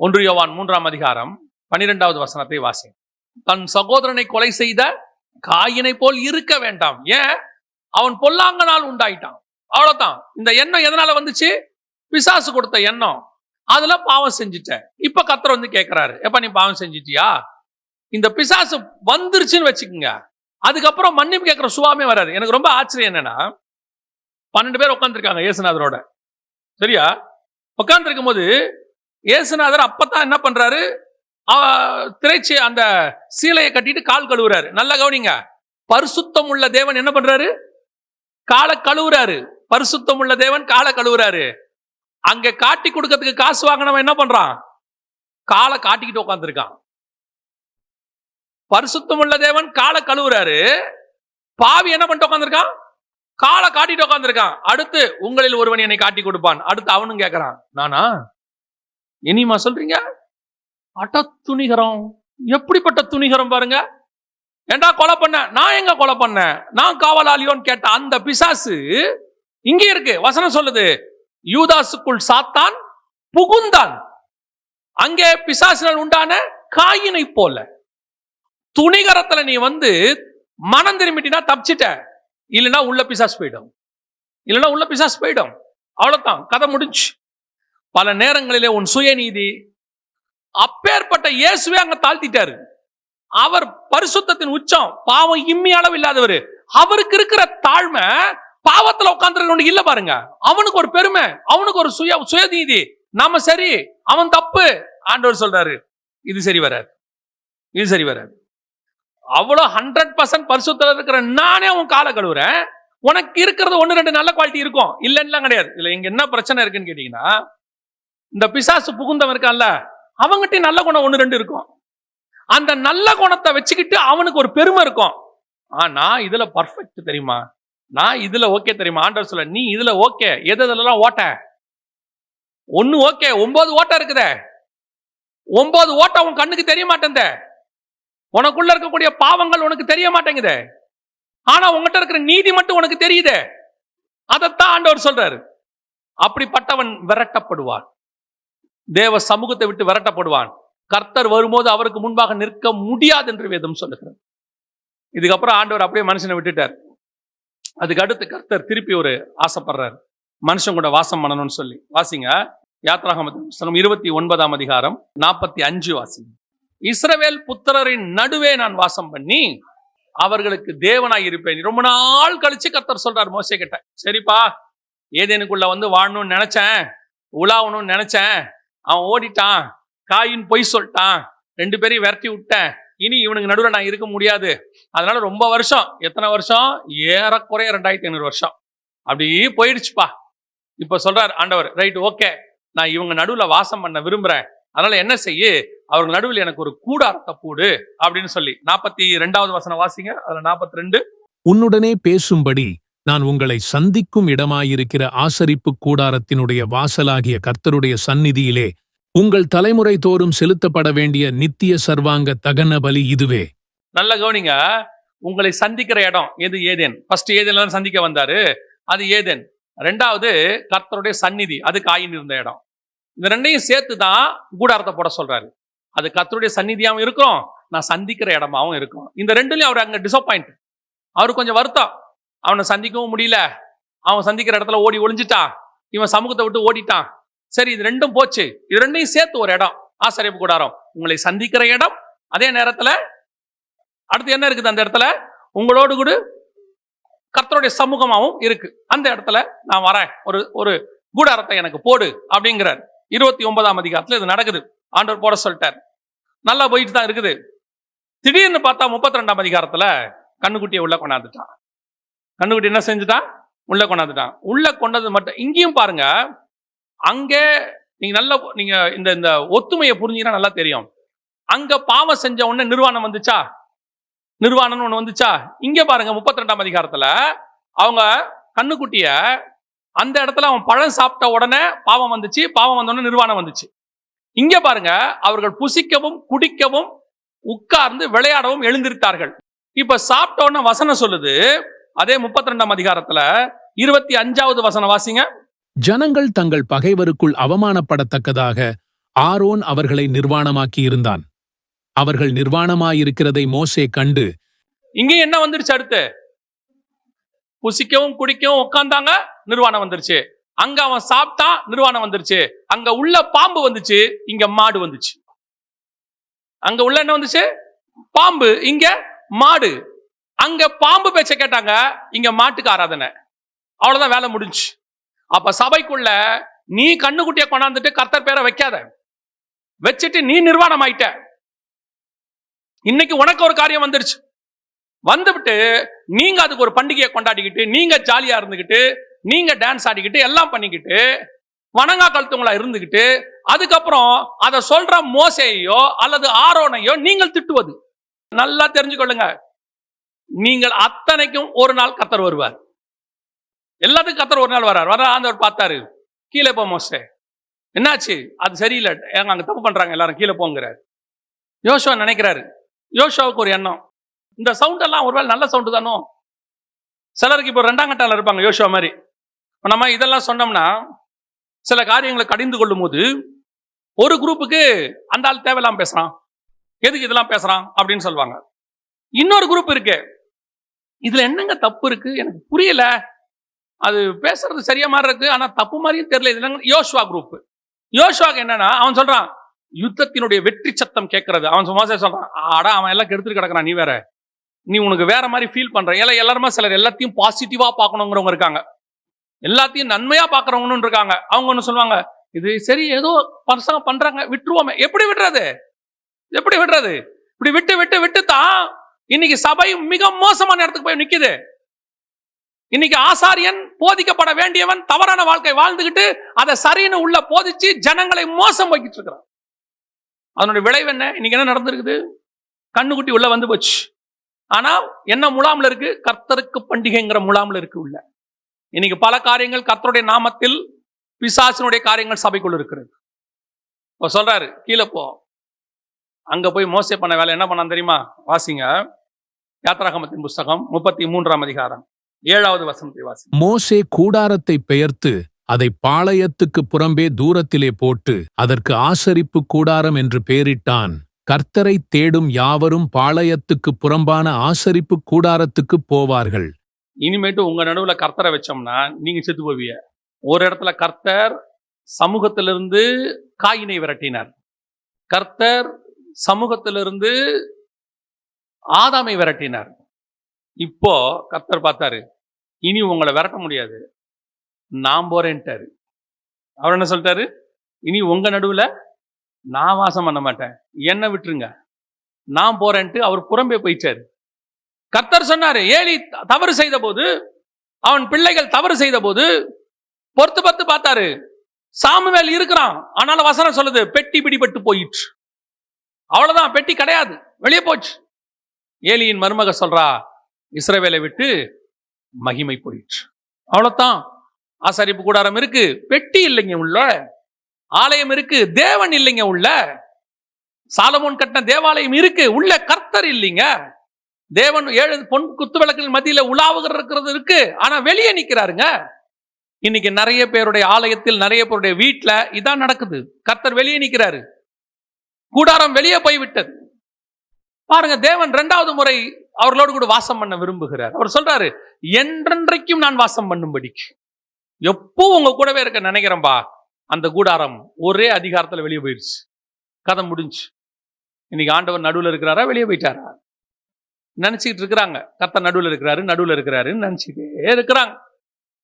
ஒன்று யோவான் மூன்றாம் அதிகாரம் பன்னிரெண்டாவது வசனத்தை வாசி தன் சகோதரனை கொலை செய்த காயினை போல் இருக்க வேண்டாம். ஏன்? அவன் பொல்லாங்கனால் உண்டாயிட்டான். அவ்வளவுதான். இந்த எண்ணம் எதனால வந்துச்சு? பிசாசு கொடுத்த எண்ணம். அதுல பாவம் செஞ்சுட்ட. இப்ப கத்தர் வந்து கேட்கிறாரு எப்ப நீ பாவம் செஞ்சிட்டியா? இந்த பிசாசு வந்துருச்சுன்னு வச்சுக்கோங்க. அதுக்கப்புறம் மன்னிப்பு கேட்கிற சுவாமே வராது எனக்கு ரொம்ப ஆச்சரியம் என்னன்னா பன்னெண்டு பேர் உட்காந்துருக்காங்க இயேசுநாதரோட. சரியா? உட்காந்துருக்கும் போது இயேசுநாதர் அப்பதான் என்ன பண்றாரு? திரைச்சி அந்த சீலையை கட்டிட்டு கால் கழுவுறாரு. நல்லா கவனிங்க. பரிசுத்தம் உள்ள தேவன் என்ன பண்றாரு? காலை கழுவுறாரு. பரிசுத்தம் உள்ள தேவன் காலை கழுவுறாரு. அங்க காட்டி கொடுக்கறதுக்கு காசு வாங்கினவன் என்ன பண்றான்? காலை காட்டிக்கிட்டு உட்காந்துருக்கான் பரிசுத்தம் உள்ள தேவன் காலை கழுவுறாரு. பாவி என்ன பண்ணிட்டு உட்காந்துருக்கான் காலை காட்டிட்டு உட்காந்துருக்கான் அடுத்து உங்களில் ஒருவன் என்னை காட்டி கொடுப்பான். அடுத்து அவனும் கேட்கறான் நானா? இனிமா சொல்றீங்க? அட்ட துணிகரம். எப்படிப்பட்ட துணிகரம் பாருங்க. ஏண்டா கொலை பண்ண? நான் எங்க கொலை பண்ணேன் நான் காவலாளியோன்னு கேட்ட அந்த பிசாசு இங்கே இருக்கு. வசனம் சொல்லுது. யூதாசுக்குள் சாத்தான் புகுந்தான். அங்கே பிசாசினால் உண்டான காயினை போல. துணிகரத்துல நீ வந்து மனம் திரும்பிட்டினா தப்பிச்சிட்ட. இல்லைன்னா உள்ள பிசாஸ் போயிடும். இல்லைன்னா உள்ள பிசாஸ் போயிடும். அவ்வளவுதான். கதை முடிஞ்சு. பல நேரங்களிலே உன் சுயநீதி. அப்பேற்பட்ட இயேசுவே அங்க தாழ்த்திட்டாரு. அவர் பரிசுத்தத்தின் உச்சம் பாவம் இம்மி அளவு இல்லாதவர். அவருக்கு இருக்கிற தாழ்மை பாவத்துல உட்காந்துருக்க இல்ல பாருங்க. அவனுக்கு ஒரு பெருமை அவனுக்கு ஒரு சுய சுயநீதி. நாம சரி அவன் தப்பு ஆண்டவர் சொல்றாரு. இது சரி வராது. இது சரி வராது. அவ்வளோ ஹண்ட்ரட் பர்சன்ட் பரிசுத்தல இருக்கிற நானே அவன் காலை கழுவுறேன். உனக்கு இருக்கிறது ஒன்று ரெண்டு நல்ல குவாலிட்டி இருக்கும். இல்லைன்னா கிடையாது. இல்ல இங்க என்ன பிரச்சனை இருக்குன்னு கேட்டீங்கன்னா இந்த பிசாசு புகுந்தவன் இருக்கான்ல அவங்ககிட்ட நல்ல குணம் ஒன்று ரெண்டு இருக்கும். அந்த நல்ல குணத்தை வச்சுக்கிட்டு அவனுக்கு ஒரு பெருமை இருக்கும். ஆ நான் இதுல பர்ஃபெக்ட் தெரியுமா? நான் இதுல ஓகே தெரியுமா? ஆண்டவர் சொல்ல நீ இதுல ஓகே எது எதுலலாம் ஓட்ட? ஒன்னு ஓகே ஒன்பது ஓட்டம் இருக்குதே. ஒன்பது ஓட்டம் உன் கண்ணுக்கு தெரிய மாட்டேந்த உனக்குள்ள இருக்கக்கூடிய பாவங்கள் உனக்கு தெரிய மாட்டேங்குதே. ஆனா உங்ககிட்ட இருக்கிற நீதி மட்டும் உனக்கு தெரியுதே. அதைத்தான் ஆண்டவர் சொல்றாரு. அப்படிப்பட்டவன் விரட்டப்படுவார் தேவ சமூகத்தை விட்டு விரட்டப்படுவான். கர்த்தர் வரும்போது அவருக்கு முன்பாக நிற்க முடியாது என்று வேதம் சொல்லுகிறார் இதுக்கப்புறம் ஆண்டவர் அப்படியே மனுஷனை விட்டுட்டார். அதுக்கு அடுத்து கர்த்தர் திருப்பி ஒரு ஆசைப்படுறாரு. மனுஷன் கூட வாசம் பண்ணணும்னு சொல்லி. வாசிங்க. யாத்ராகம இருபத்தி ஒன்பதாம் அதிகாரம் நாற்பத்தி அஞ்சு வாசிங்க. இஸ்ரவேல் புத்திரரின் நடுவே நான் வாசம் பண்ணி அவர்களுக்கு தேவனாய் இருப்பேன். ரொம்ப நாள் கழிச்சு கர்த்தர் சொல்றாரு மோசே கிட்ட. சரிப்பா ஏதேனுக்குள்ள வந்து வாழணும்னு நினைச்சேன் உலாவணும்னு நினைச்சேன் அவன் ஓடிட்டான். காயின் பொய் சொல்லிட்டான். ரெண்டு பேரையும் விரட்டி விட்டேன். இனி இவனுக்கு நடுவில் நான் இருக்க முடியாது. அதனால ரொம்ப வருஷம். எத்தனை வருஷம்? ஏறக்குறைய ரெண்டாயிரத்தி ஐநூறு வருஷம். அப்படி போயிடுச்சுப்பா. இப்ப சொல்றார் ஆண்டவர் ரைட் ஓகே. நான் இவங்க நடுவுல வாசம் பண்ண விரும்புறேன். அதனால என்ன செய்யு? அவர்கள் நடுவில் எனக்கு ஒரு கூடாரத்தை போடு. அப்படின்னு சொல்லி. நாற்பத்தி ரெண்டாவது வசனம் வாசிங்க. அதுல நாற்பத்தி ரெண்டு. உன்னுடனே பேசும்படி நான் உங்களை சந்திக்கும் இடமாயிருக்கிற ஆசரிப்பு கூடாரத்தினுடைய வாசலாகிய கர்த்தருடைய சந்நிதியிலே உங்கள் தலைமுறை தோறும் செலுத்தப்பட வேண்டிய நித்திய சர்வாங்க தகன பலி இதுவே. நல்ல கவனிங்க. உங்களை சந்திக்கிற இடம் எது? ஏதேன். ஃபர்ஸ்ட் ஏதேன் சந்திக்க வந்தாரு. அது ஏதேன். ரெண்டாவது கர்த்தருடைய சந்நிதி அது காயின் இருந்த இடம். இந்த ரெண்டையும் சேர்த்து தான் கூடாரத்தை போட சொல்றாரு. அது கர்த்தருடைய சந்நிதியாவும் இருக்கும் நான் சந்திக்கிற இடமாவும் இருக்கும். இந்த ரெண்டுலயும் அவர் அங்க டிசப்பாயிண்ட் அவர் கொஞ்சம் வருத்தம். அவனை சந்திக்கவும் முடியல. அவன் சந்திக்கிற இடத்துல ஓடி ஒளிஞ்சிட்டான். இவன் சமூகத்தை விட்டு ஓடிட்டான். சரி இது ரெண்டும் போச்சு. இது ரெண்டையும் சேர்த்து ஒரு இடம். ஆசிரியப்பு கூடாரம். உங்களை சந்திக்கிற இடம். அதே நேரத்துல அடுத்து என்ன இருக்குது அந்த இடத்துல? உங்களோடு கூட கர்த்தருடைய சமூகமாவும் இருக்கு. அந்த இடத்துல நான் வரேன். ஒரு ஒரு கூடாரத்தை எனக்கு போடு அப்படிங்கிறார். இருபத்தி ஒன்பதாம் அதிகாரத்துல இது நடக்குது. ஆண்டவர் போட சொல்லிட்டார். நல்லா போயிட்டு தான் இருக்குது. திடீர்னு பார்த்தா முப்பத்தி ரெண்டாம் அதிகாரத்துல கண்ணுக்குட்டியை உள்ள கொண்டாந்துட்டான். கண்ணுக்குட்டி என்ன செஞ்சுட்டான்? உள்ள கொண்டாந்துட்டான். உள்ள கொண்டது மட்டும் இங்கேயும் பாருங்க அங்கே நீங்க நல்ல நீங்க இந்த இந்த ஒத்துமையை புரிஞ்சீங்கன்னா நல்லா தெரியும். அங்க பாவம் செஞ்ச உடனே நிர்வாணம் வந்துச்சா? நிர்வாணம்னு ஒண்ணு வந்துச்சா? இங்க பாருங்க முப்பத்தி ரெண்டாம் அதிகாரத்துல அவங்க கண்ணுக்குட்டிய அந்த இடத்துல அவன் பழம் சாப்பிட்ட உடனே பாவம் வந்துச்சு பாவம் வந்த உடனே நிர்வாணம் வந்துச்சு. இங்க பாருங்க அவர்கள் புசிக்கவும் குடிக்கவும் உட்கார்ந்து விளையாடவும் எழுந்திருத்தார்கள். இப்ப சாப்பிட்ட உடனே வசனம் சொல்லுது அதே முப்பத்தி ரெண்டாம் அதிகாரத்துல இருபத்தி அஞ்சாவது வசனம் வாசிங்க. ஜனங்கள் தங்கள் பகைவருக்குள் அவமானப்படத்தக்கதாக ஆரோன் அவர்களை நிர்வாணமாக்கியிருந்தான். அவர்கள் நிர்வாணமாயிருக்கிறதை மோசே கண்டு இங்க என்ன வந்துருச்சு அடுத்து? புசிக்கவும் குடிக்கவும் உட்கார்ந்தாங்க நிர்வாணம் வந்துருச்சு. அங்க அவன் சாப்பிட்டான் நிர்வாணம் வந்துருச்சு. அங்க உள்ள பாம்பு வந்துச்சு இங்க மாடு வந்துச்சு. அங்க உள்ள என்ன வந்துச்சு? பாம்பு இங்க மாடு. அங்க பாம்பு பேச்ச கேட்டாங்க இங்க மாட்டுக்கு ஆராதனை. அவ்வளவுதான் வேலை முடிஞ்சு. அப்ப சபைக்குள்ள நீ கண்ணுக்குட்டிய கொண்டாந்துட்டு கர்த்தர் பேரை வைக்காத. வச்சுட்டு நீ நிர்வாணம் ஆயிட்ட இன்னைக்கு உனக்கு ஒரு காரியம் வந்துருச்சு. வந்துவிட்டு நீங்க அதுக்கு ஒரு பண்டிகையை கொண்டாடிக்கிட்டு நீங்க ஜாலியா இருந்துகிட்டு நீங்க டான்ஸ் ஆடிக்கிட்டு எல்லாம் பண்ணிக்கிட்டு வணங்கா கழுத்துவங்களா இருந்துகிட்டு அதுக்கப்புறம் அதை சொல்ற மோசையோ அல்லது ஆரோனையோ நீங்கள் திட்டுவது. நல்லா தெரிஞ்சுக்கொள்ளுங்க. நீங்கள் அத்தனைக்கும் ஒரு நாள் கத்தர் வருவார். எல்லாத்துக்கும் கத்தர் ஒரு நாள் வர்றார் வர ஆண்டவர் பார்த்தாரு. கீழே போ மோஸ்டே என்னாச்சு? அது சரியில்லை. ஏங்க அங்க தப்பு பண்றாங்க எல்லாரும். கீழே போங்கிறார். யோசுவா நினைக்கிறாரு. யோசுவாவுக்கு ஒரு எண்ணம். இந்த சவுண்ட் எல்லாம் ஒருவேளை நல்ல சவுண்டு தானோ? சிலருக்கு இப்போ ரெண்டாம் கட்டால இருப்பாங்க யோசுவா மாதிரி. நம்ம இதெல்லாம் சொன்னோம்னா சில காரியங்களை கடிந்து கொள்ளும் போது ஒரு குரூப்புக்கு அந்த ஆள் தேவையில்லாம பேசுறான். எதுக்கு இதெல்லாம் பேசுறான்? அப்படின்னு சொல்லுவாங்க. இன்னொரு குரூப் இருக்கு. இதுல என்னங்க தப்பு இருக்கு? எனக்கு புரியல. அது பேசுறது சரியா மாதிரி இருக்கு. ஆனா தப்பு மாதிரியும் தெரியல. இது யோஷ்வா குரூப் யோஷ்வாக்கு என்னன்னா அவன் சொல்றான் யுத்தத்தினுடைய வெற்றி சத்தம் கேட்கறது. அவன் சும்மா சொல்றான் ஆடா அவன் எல்லாம் கெடுத்துட்டு கிடக்குறான் நீ வேற. நீ உனக்கு வேற மாதிரி ஃபீல் பண்ற. ஏன்னா எல்லாருமே சிலர் எல்லாத்தையும் பாசிட்டிவா பார்க்கணுங்கிறவங்க இருக்காங்க. எல்லாத்தையும் நன்மையா பார்க்கறவங்கன்னு இருக்காங்க. அவங்க ஒன்று சொல்லுவாங்க இது சரி ஏதோ பசங்க பண்றாங்க விட்டுருவோமே. எப்படி விடுறது? எப்படி விடுறது? இப்படி விட்டு விட்டு விட்டு தான் இன்னைக்கு சபை மிக மோசமான இடத்துக்கு போய் நிக்குது. இன்னைக்கு ஆசாரியன் போதிக்கப்பட வேண்டியவன் தவறான வாழ்க்கை வாழ்ந்துகிட்டு அதை சரின்னு உள்ள போதிச்சு ஜனங்களை மோசம் வைக்கிட்டு இருக்கிறான். அதனுடைய விளைவு என்ன? இன்னைக்கு என்ன நடந்திருக்குது? கண்ணுக்குட்டி உள்ள வந்து போச்சு. ஆனா என்ன முலாம்ல இருக்கு? கர்த்தருக்கு பண்டிகைங்கிற முலாம்ல இருக்கு உள்ள. இன்னைக்கு பல காரியங்கள் கர்த்தருடைய நாமத்தில் பிசாசினுடைய காரியங்கள் சபைக்குள் இருக்கிறது. இப்போ சொல்றாரு கீழே போ. அங்க போய் மோசே பண்ண வேலை என்ன பண்ணான் தெரியுமா? வாசிங்க. யாத்ராகமத்தின் புஸ்தகம் முப்பத்தி மூன்றாம் அதிகாரம் ஏழாவது வசனத்தை வாசி மோசே கூடாரத்தை பெயர்த்து அதை பாளையத்துக்கு புறம்பே தூரத்திலே போட்டு அதற்கு ஆசரிப்பு கூடாரம் என்று பெயரிட்டான். கர்த்தரை தேடும் யாவரும் பாளையத்துக்கு புறம்பான ஆசரிப்பு கூடாரத்துக்கு போவார்கள். இனிமேட்டு உங்க நடுவுல கர்த்தரை வச்சோம்னா நீங்க செத்து போவீங்க. ஒரு இடத்துல கர்த்தர் சமூகத்திலிருந்து காயினை விரட்டினார். கர்த்தர் சமூகத்திலிருந்து ஆதாமை விரட்டினார். இப்போ கத்தர் பார்த்தாரு இனி உங்களை விரட்ட முடியாது. நான் போறேன்ட்டாரு. அவர் என்ன சொல்லிட்டாரு? இனி உங்க நடுவுல நான் வாசம் பண்ண மாட்டேன். என்ன விட்டுருங்க. நான் போறேன்ட்டு அவர் புறம்பே போயிட்டாரு கத்தர் சொன்னாரு ஏலி தவறு செய்த போது அவன் பிள்ளைகள் தவறு செய்த போது பொறுத்து பார்த்து பார்த்தாரு. சாமுவேல் இருக்கிறான் ஆனாலும் வசனம் சொல்லுது பெட்டி பிடிபட்டு போயிற்று. அவ்வளவுதான் பெட்டி கிடையாது வெளியே போச்சு. ஏலியின் மருமக சொல்றா இஸ்ரவேலை விட்டு மகிமை போயிற்று. அவ்வளோத்தான் ஆசாரிப்பு கூடாரம் இருக்கு பெட்டி இல்லைங்க உள்ள. ஆலயம் இருக்கு தேவன் இல்லைங்க உள்ள. சாலமோன் கட்டின தேவாலயம் இருக்கு உள்ள கர்த்தர் இல்லைங்க. தேவன் ஏழு பொன் குத்து விளக்கின் மத்தியில உலாவுகிற இருக்கிறது இருக்கு ஆனா வெளியே நிக்கிறாருங்க. இன்னைக்கு நிறைய பேருடைய ஆலயத்தில் நிறைய பேருடைய வீட்டுல இதான் நடக்குது. கர்த்தர் வெளியே நிற்கிறாரு கூடாரம் வெளியே போய்விட்டது. பாருங்க தேவன் ரெண்டாவது முறை அவர்களோடு கூட வாசம் பண்ண விரும்புகிறார். அவர் சொல்றாரு என்றென்றைக்கும் நான் வாசம் பண்ணும்படிக்கு. எப்போ உங்க கூடவே இருக்க நினைக்கிறேன்பா அந்த கூடாரம் ஒரே அதிகாரத்துல வெளியே போயிடுச்சு கதை முடிஞ்சு. இன்னைக்கு ஆண்டவர் நடுவுல இருக்கிறாரா வெளியே போயிட்டாரா? நினைச்சிட்டு இருக்கிறாங்க. கத்த நடுவுல இருக்கிறாரு நடுவுல இருக்கிறாருன்னு நினைச்சிட்டே இருக்கிறாங்க.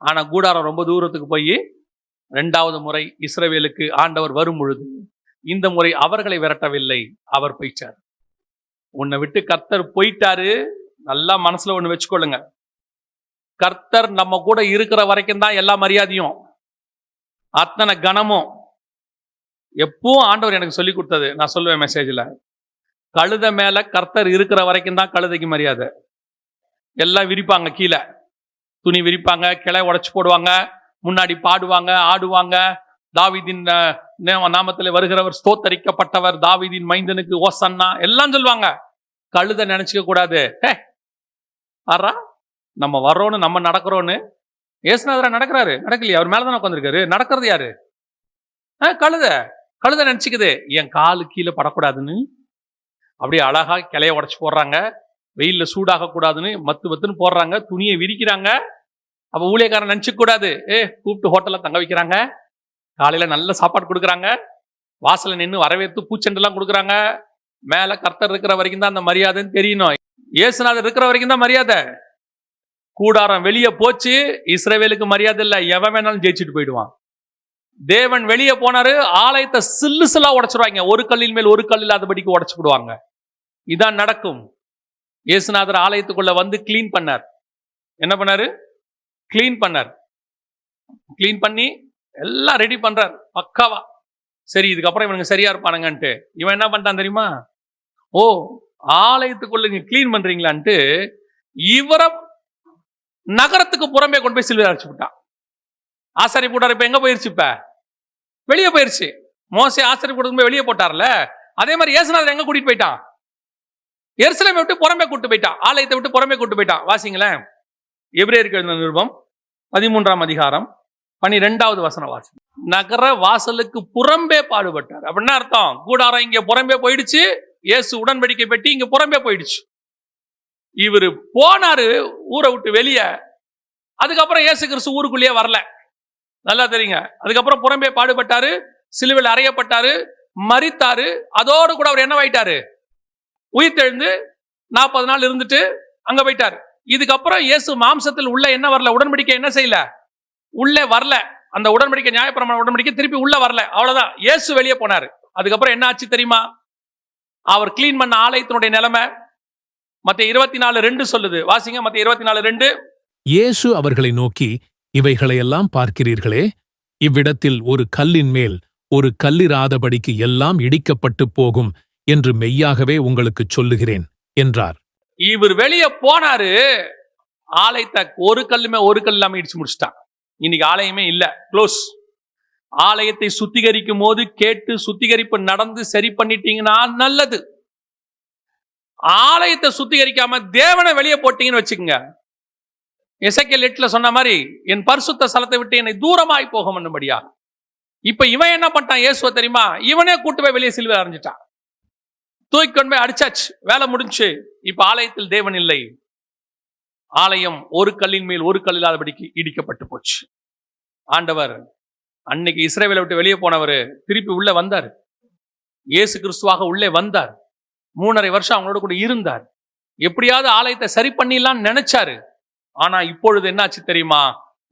ஆனா கூடாரம் ரொம்ப தூரத்துக்கு போய் ரெண்டாவது முறை இஸ்ரவேலுக்கு ஆண்டவர் வரும் பொழுது இந்த முறை அவர்களை விரட்டவில்லை அவர் போய்ச்சார் உன்னை விட்டு கர்த்தர் போயிட்டாரு. நல்லா மனசுல ஒன்று வச்சுக்கொள்ளுங்க. கர்த்தர் நம்ம கூட இருக்கிற வரைக்கும் தான் எல்லா மரியாதையும் அத்தனை கனமும். எப்பவும் ஆண்டவர் எனக்கு சொல்லி கொடுத்தது. நான் சொல்லுவேன் மெசேஜ்ல கழுத மேல கர்த்தர் இருக்கிற வரைக்கும் தான் கழுதைக்கு மரியாதை. எல்லாம் விரிப்பாங்க கீழே. துணி விரிப்பாங்க கிளை உடைச்சு போடுவாங்க முன்னாடி பாடுவாங்க ஆடுவாங்க. தாவிதின் நாமத்தில் வருகிறவர் ஸ்தோத்தரிக்கப்பட்டவர் தாவிதின் மைந்தனுக்கு ஓசன்னா எல்லாம் சொல்லுவாங்க. கழுத நினச்சிக்க கூடாது. ஹே! ஆறா? நம்ம வர்றோன்னு நம்ம நடக்கிறோன்னு. ஏசுநாதரா நடக்கிறாரு. நடக்கலையா? அவர் மேலதான் உட்காந்துருக்காரு நடக்கிறது யாரு? ஆ, கழுத. கழுத நினைச்சுக்குது. என் காலு கீழே படக்கூடாதுன்னு. அப்படியே அழகா கிளைய உடச்சி போடுறாங்க. வெயில்ல சூடாக கூடாதுன்னு மத்து மத்துன்னு போடுறாங்க. துணியை விரிக்கிறாங்க. அப்ப ஊழியக்காரன் நினச்சிக்க கூடாது. ஏ கூப்பிட்டு ஹோட்டல்ல தங்க வைக்கிறாங்க. காலையில நல்ல சாப்பாடு கொடுக்குறாங்க. வாசலில் நின்று வரவேற்று பூச்செண்டெல்லாம் கொடுக்குறாங்க. மேல கர்த்தர் இருக்கிற வரைக்கும் தான் அந்த மரியாதைன்னு தெரியணும். இயேசுநாதர் இருக்கிற வரைக்கும் தான் மரியாதை. கூடாரம் வெளியே போச்சு இஸ்ரேவேலுக்கு மரியாதை இல்லை. எவன் வேணாலும் ஜெயிச்சுட்டு போயிடுவான். தேவன் வெளியே போனாரு ஆலயத்தை சில்லு சில்லா உடைச்சிருவாங்க. ஒரு கல்லின் மேல் ஒரு கல் இல்லாதபடிக்கு உடைச்சு விடுவாங்க. இதான் நடக்கும். இயேசுநாதர் ஆலயத்துக்குள்ள வந்து க்ளீன் பண்ணார். என்ன பண்ணாரு? கிளீன் பண்ணார். கிளீன் பண்ணி எல்லாம் ரெடி பண்றார். பக்காவா. சரி இதுக்கப்புறம் இவனுங்க சரியா இருப்பானுங்கன்ட்டு. இவன் என்ன பண்ணிட்டான் தெரியுமா? ஓ ஆலயத்துக்குள்ள நீங்க க்ளீன் பண்றீங்களான்ட்டு இவரை நகரத்துக்கு புறம்பே கொண்டு போய் சிலுவை அரைச்சு விட்டான். ஆசாரி போட்டார் இப்ப எங்க போயிருச்சு இப்ப? வெளியே போயிருச்சு. மோசே ஆசாரி போட்டு போய் வெளியே போட்டார்ல? அதே மாதிரி ஏசுநாதர் எங்க கூட்டிட்டு போயிட்டான்? எருசலேமை விட்டு புறம்பே கூட்டு போயிட்டான். ஆலயத்தை விட்டு புறம்பே கூட்டு போயிட்டான். வாசிங்களேன். எபிரேயருக்கு எழுந்த நிருபம் பதிமூன்றாம் அதிகாரம் பனிரெண்டாவது வசன வாசம் நகர வாசலுக்கு புறம்பே பாடுபட்டார். அப்படின்னா அர்த்தம். கூடாரம் இங்க புறம்பே போயிடுச்சு. இயேசு உடன்படிக்கை பெட்டி இங்க புறம்பே போயிடுச்சு. இவரு போனாரு ஊரை விட்டு வெளியே. அதுக்கப்புறம் இயேசு கிறிஸ்து ஊருக்குள்ளேயே வரல. நல்லா தெரியுங்க. அதுக்கப்புறம் புறம்பே பாடுபட்டாரு சிலுவில் அறையப்பட்டாரு மறித்தாரு அதோடு கூட அவர் என்னவாயிட்டாரு உயிர் தெழுந்து நாற்பது நாள் இருந்துட்டு அங்க போயிட்டாரு. இதுக்கப்புறம் இயேசு மாம்சத்தில் உள்ள என்ன வரல? உடன்படிக்கை என்ன செய்யல? உள்ளே வரல. அந்த உடன்படிக்கை நியாயப்பிரமாண உடன்படிக்கை திருப்பி உள்ள வரல. அவ்வளவுதான். இயேசு வெளியே போனாரு. அதுக்கப்புறம் என்ன ஆச்சு தெரியுமா? அவர் க்ளீன் பண்ண ஆலயத்தினுடைய நிலைமை மத்த இருபத்தி நாலு ரெண்டு சொல்லுது. வாசிங்க மத்த இருபத்தி நாலு ரெண்டு. இயேசு அவர்களை நோக்கி இவைகளையெல்லாம் பார்க்கிறீர்களே? இவ்விடத்தில் ஒரு கல்லின் மேல் ஒரு கல்லிராதபடிக்கு எல்லாம் இடிக்கப்பட்டு போகும் என்று மெய்யாகவே உங்களுக்குச் சொல்லுகிறேன் என்றார். இவர் வெளியே போனாரு. ஆலயத்தை ஒரு கல்லுமே ஒரு கல் இல்லாம இடிச்சு முடிச்சிட்டான். இன்னைக்கு ஆலயமே இல்ல. க்ளோஸ் ஆலயத்தை சுத்திகரிக்கும் போது கேட்டு சுத்திகரிப்பு நடந்து சரி பண்ணிட்டீங்கன்னா நல்லது. ஆலயத்தை சுத்திகரிக்காம தேவனை வெளியே போட்டீங்கன்னு வச்சுக்கோங்க. எசைக்கல் எட்டுல சொன்ன மாதிரி என் பரிசுத்த ஸ்தலத்தை விட்டு என்னை தூரமாய் போக பண்ணும்படியா இப்ப இவன் என்ன பண்ணிட்டான்? இயேசுவ தெரியுமா? இவனே கூட்டு போய் வெளியே சிலுவை அரைஞ்சிட்டான் தூக்கி கொண்டு போய் அடிச்சாச்சு. வேலை முடிஞ்சு. இப்ப ஆலயத்தில் தேவன் இல்லை. ஆலயம் ஒரு கல்லின் மேல் ஒரு கல் இல்லாதபடிக்கு இடிக்கப்பட்டு போச்சு. ஆண்டவர் அன்னைக்கு இஸ்ரேவேலை விட்டு வெளியே போனவர் திருப்பி உள்ள வந்தார். இயேசு கிறிஸ்துவாக உள்ளே வந்தார். மூணரை வருஷம் அவங்களோட கூட இருந்தார். எப்படியாவது ஆலயத்தை சரி பண்ணிடலாம்னு நினைச்சாரு. ஆனா இப்பொழுது என்னாச்சு தெரியுமா?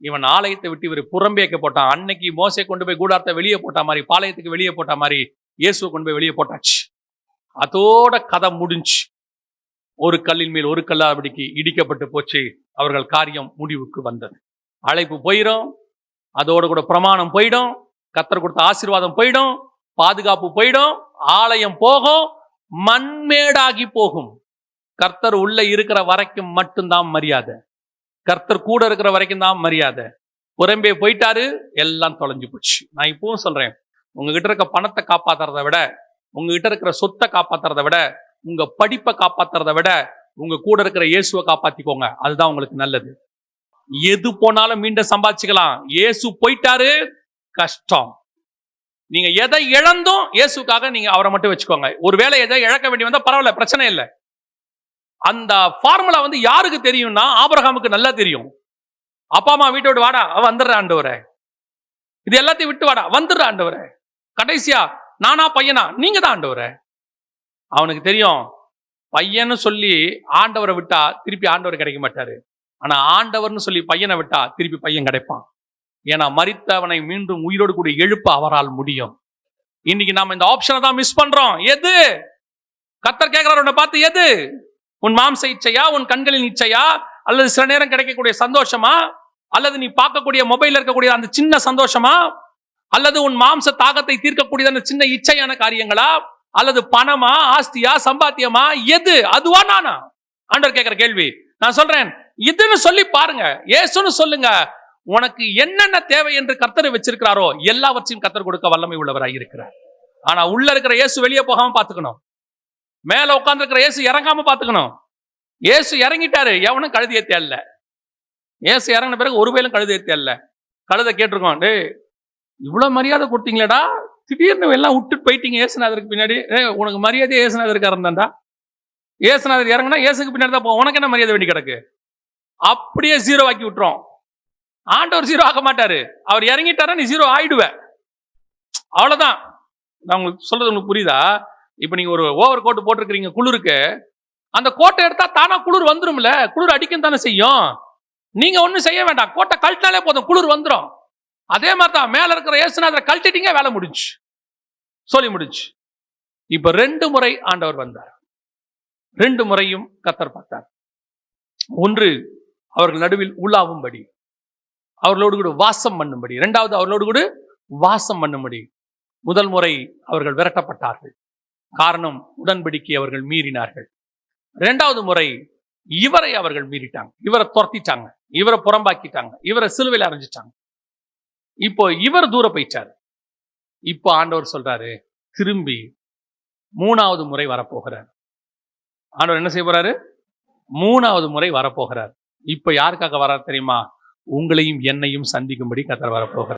இவன் ஆலயத்தை விட்டு இவர் புறம்பேக்க போட்டான். அன்னைக்கு மோசை கொண்டு போய் கூடாரத்தை வெளியே போட்ட மாதிரி பாளையத்துக்கு வெளியே போட்ட மாதிரி இயேசுவை கொண்டு போய் வெளியே போட்டாச்சு. அதோட கதை முடிஞ்சு ஒரு கல்லின் மேல் ஒரு கல்லாதபடிக்கு இடிக்கப்பட்டு போச்சு. அவர்கள் காரியம் முடிவுக்கு வந்தது. அழைப்பு போயிடும் அதோட கூட பிரமாணம் போயிடும் கத்தர் கொடுத்த ஆசீர்வாதம் போயிடும் பாதுகாப்பு போயிடும் ஆலயம் போகும் மண்மேடாகி போகும். கர்த்தர் உள்ள இருக்கிற வரைக்கும் மட்டும்தான் மரியாதை. கர்த்தர் கூட இருக்கிற வரைக்கும் தான் மரியாதை. புறம்பே போயிட்டாரு எல்லாம் தொலைஞ்சு போச்சு. நான் இப்பவும் சொல்றேன் உங்ககிட்ட இருக்க பணத்தை காப்பாத்துறத விட உங்ககிட்ட இருக்கிற சொத்தை காப்பாத்துறத விட உங்க படிப்பை காப்பாத்துறத விட உங்க கூட இருக்கிற இயேசுவை காப்பாத்திக்கோங்க. அதுதான் உங்களுக்கு நல்லது. எது போனாலும் மீண்டும் சம்பாதிச்சுக்கலாம். இயேசு போயிட்டாரு கஷ்டம். நீங்க எதை இழந்தும் இயேசுக்காக நீங்க அவரை மட்டும் வச்சுக்கோங்க. ஒருவேளை எதை இழக்க வேண்டி வந்தா பரவாயில்ல பிரச்சனை இல்லை. அந்த ஃபார்முலா வந்து யாருக்கு தெரியும்னா ஆபரகாமுக்கு நல்லா தெரியும். அப்பா அம்மா வீட்டை விட்டு வாடா அவ வந்துடுற ஆண்டவரே. இது எல்லாத்தையும் விட்டு வாடா வந்துடுற ஆண்டவரே. கடைசியா நானா பையனா? நீங்க தான் ஆண்டவரே. அவனுக்கு தெரியும் பையன்னு சொல்லி ஆண்டவரை விட்டா திருப்பி ஆண்டவர் கிடைக்க மாட்டாரு. ஆனா ஆண்டவர்னு சொல்லி பையனை விட்டா திருப்பி பையன் கிடைப்பான். ஏன்னா மறித்தவனை மீண்டும் உயிரோடு கூட எழுப்ப அவரால் முடியும். இன்னைக்கு நாம இந்த ஆப்ஷனை தான் மிஸ் பண்றோம். எது? கத்தர் கேட்கிறார் உன்னை பார்த்து எது? உன் மாம்ச இச்சையா? உன் கண்களின் இச்சையா? அல்லது சில நேரம் கிடைக்கக்கூடிய சந்தோஷமா? அல்லது நீ பார்க்கக்கூடிய மொபைல்ல இருக்கக்கூடிய அந்த சின்ன சந்தோஷமா? அல்லது உன் மாம்ச தாகத்தை தீர்க்கக்கூடிய அந்த சின்ன இச்சையான காரியங்களா? அல்லது பணமா ஆஸ்தியா சம்பாத்தியமா? எது? அதுவா நானா? ஆண்டவர் கேட்கிற கேள்வி. நான் சொல்றேன் இதுன்னு சொல்லி பாருங்க. ஏசுன்னு சொல்லுங்க. உனக்கு என்னென்ன தேவை என்று கர்த்தரை வச்சிருக்கிறாரோ எல்லாவற்றையும் கர்த்தர் கொடுக்க வல்லமை உள்ளவராக இருக்கிறார். ஆனா உள்ள இருக்கிற இயேசு வெளியே போகாம பாத்துக்கணும் மேல உட்கார்ந்து இருக்கிற இயேசு இறங்காம பாத்துக்கணும் இயேசு இறங்கிட்டாரு. எவனும் கழுதியை தேல்ல இயேசு இறங்கின பிறகு ஒரு வேலும் கழுதியை தேடல. கழுத கேட்டிருக்கோம் டேய் இவ்வளவு மரியாதை கொடுத்தீங்களேடா. திடீர்னு எல்லாம் விட்டுட்டு போயிட்டீங்க. ஏசுநாதருக்கு பின்னாடி. ஏ உனக்கு மரியாதை ஏசுநாதருக்கு இருந்தாண்டா ஏசுநாதர் இறங்குனா ஏசுக்கு பின்னாடி தான் போ. உனக்கு என்ன மரியாதை வேண்டி கிடக்கு? அப்படியே ஜீரோ ஆக்கி விட்டுரும். ஆண்டவர் ஜீரோ ஆக்க மாட்டாரு. அவர் இறங்கிட்டாரா நீ ஜீரோ ஆயிடுவ. அவ்வளவுதான். நான் உங்களுக்கு சொல்றது உங்களுக்கு புரியுதா? இப்போ நீங்க ஒரு ஓவர் கோட் போட்டிருக்கிறீங்க குளிருக்கு. அந்த கோட்டை எடுத்தா தானா குளிர் வந்துரும்ல? குளிர் அடிக்கும் தானே செய்யும்? நீங்க ஒன்றும் செய்ய வேண்டாம். கோட்டை கழட்டினாலே போதும் குளிர் வந்துடும் அதே மாதிரி தான் மேலே இருக்கிற ஏசுநாதரை கழட்டிட்டீங்க வேலை முடிஞ்சு சொல்லி முடிஞ்சு இப்போ ரெண்டு முறை ஆண்டவர் வந்தார். ரெண்டு முறையும் கத்தர் பார்த்தார். ஒன்று அவர்கள் நடுவில் உலாவும்படி அவர்களோடு கூட வாசம் பண்ணும்படி. இரண்டாவது அவர்களோடு கூட வாசம் பண்ணும்படி. முதல் முறை அவர்கள் விரட்டப்பட்டார்கள். காரணம் உடன்படிக்கை அவர்கள் மீறினார்கள். இரண்டாவது முறை இவரை அவர்கள் மீறிட்டாங்க. இவரை துரத்திட்டாங்க. இவரை புறம்பாக்கிட்டாங்க. இவரை சிலுவையில் அரைஞ்சிட்டாங்க. இப்போ இவர் தூர போயிட்டார். இப்போ ஆண்டவர் சொல்றாரு திரும்பி மூணாவது முறை வரப்போகிறார். ஆண்டவர் என்ன செய்ய போறாரு? மூணாவது முறை வரப்போகிறார். இப்ப யாருக்காக வர தெரியுமா? உங்களையும் என்னையும் சந்திக்கும்படி கத்தர் வரப்போகிறார்.